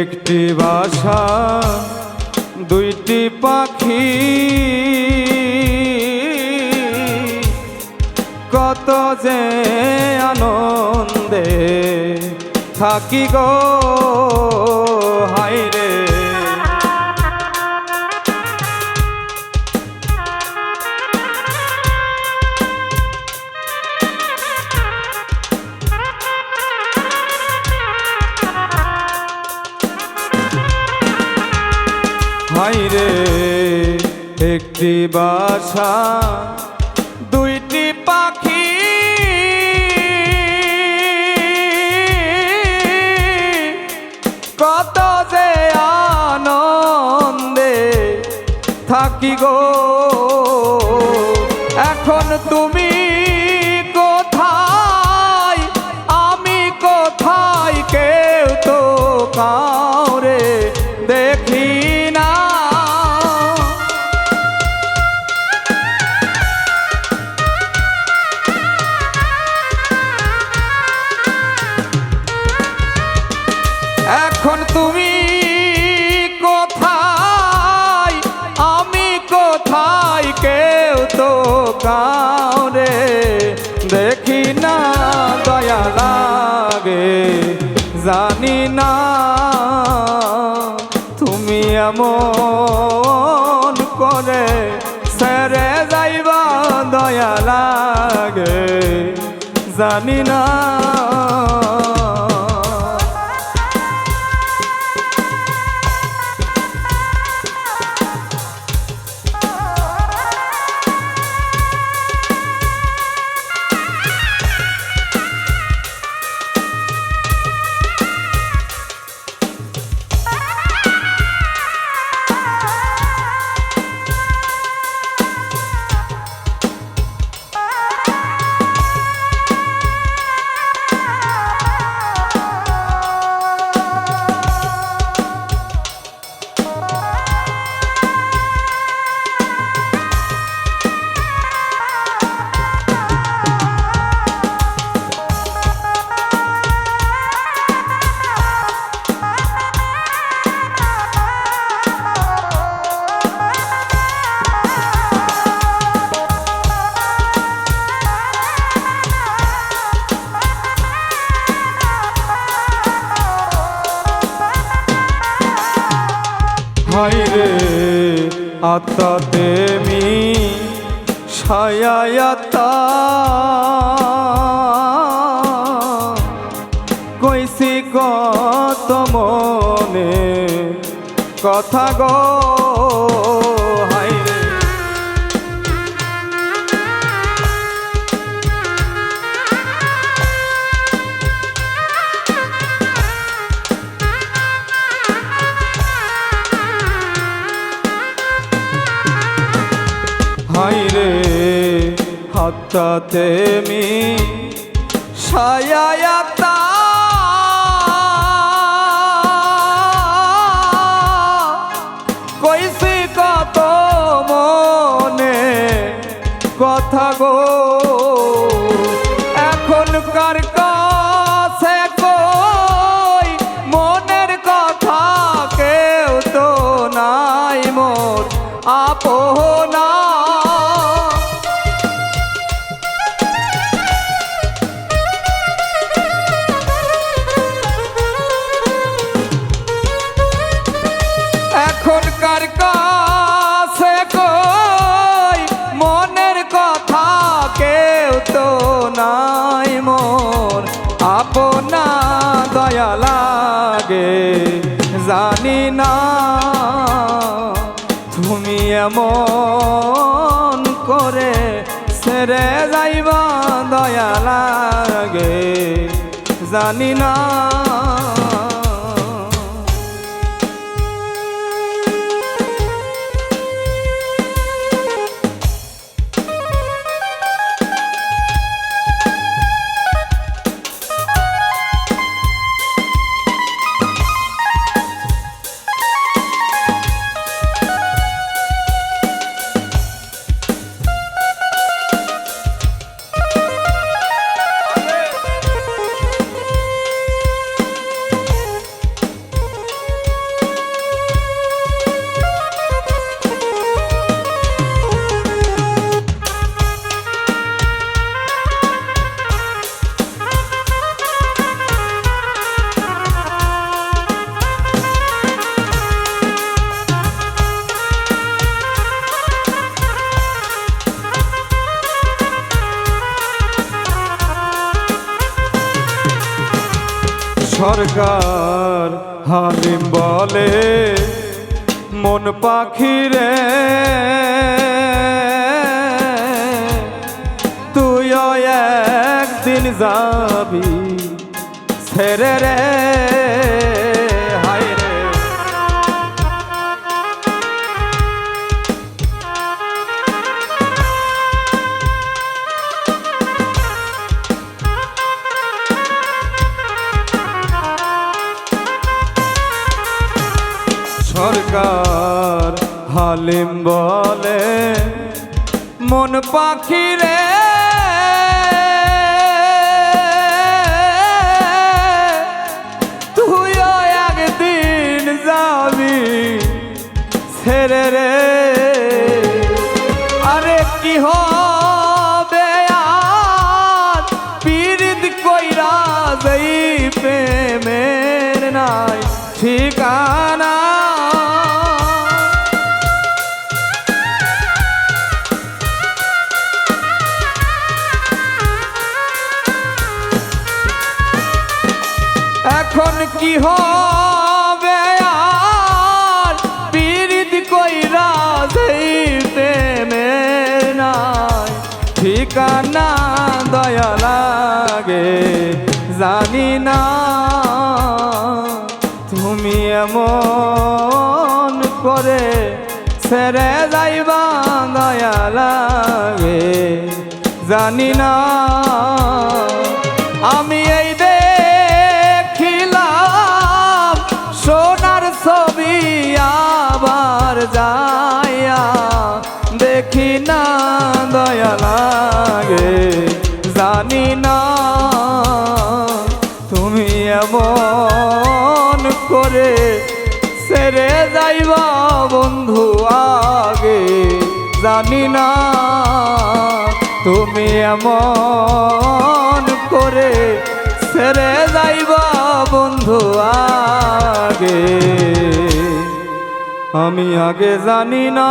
একটি বাসা দুইটি পাখি। কত যে আনন্দে থাকি গো হাইরে একটি বাসা দুইটি পাখি। কত যে আনন্দে থাকি গো। এখন তুমি দয়া লাগে। জানি না তুমি এমন করে সেরে যাইবা দয়া লাগে। জানি না হাইরে আত্মা দেবী সায়াতা কইসি কত মনে কথা গো। হাতটাতে মি ছায়াতা এখনকার কাছে কই? মনের কথা কেউ তো নাই মোর আপনা দয়া লাগে, জানি না তুমি এমন করে সেরে যাইবা, দয়া লাগে, জানি না সরকার হালিম বলে মন পাখি রে তুইও একদিন যাবি ছেড়ে রে। হালিম বলে মন পাখি রে কি হবে আর? পীড়িত কইরা সেই প্রেমের নাই। ঠিকানা দয়া লাগে, জানি না। তুমি এমন করে ছেড়ে যাইবা দয়া লাগে, জানি না। আমি না, তুমি এমন করে সেরে যাইবা বন্ধু আগে, জানি না তুমি এমন করে সেরে যাইবা বন্ধু আগে। আমি আগে জানি না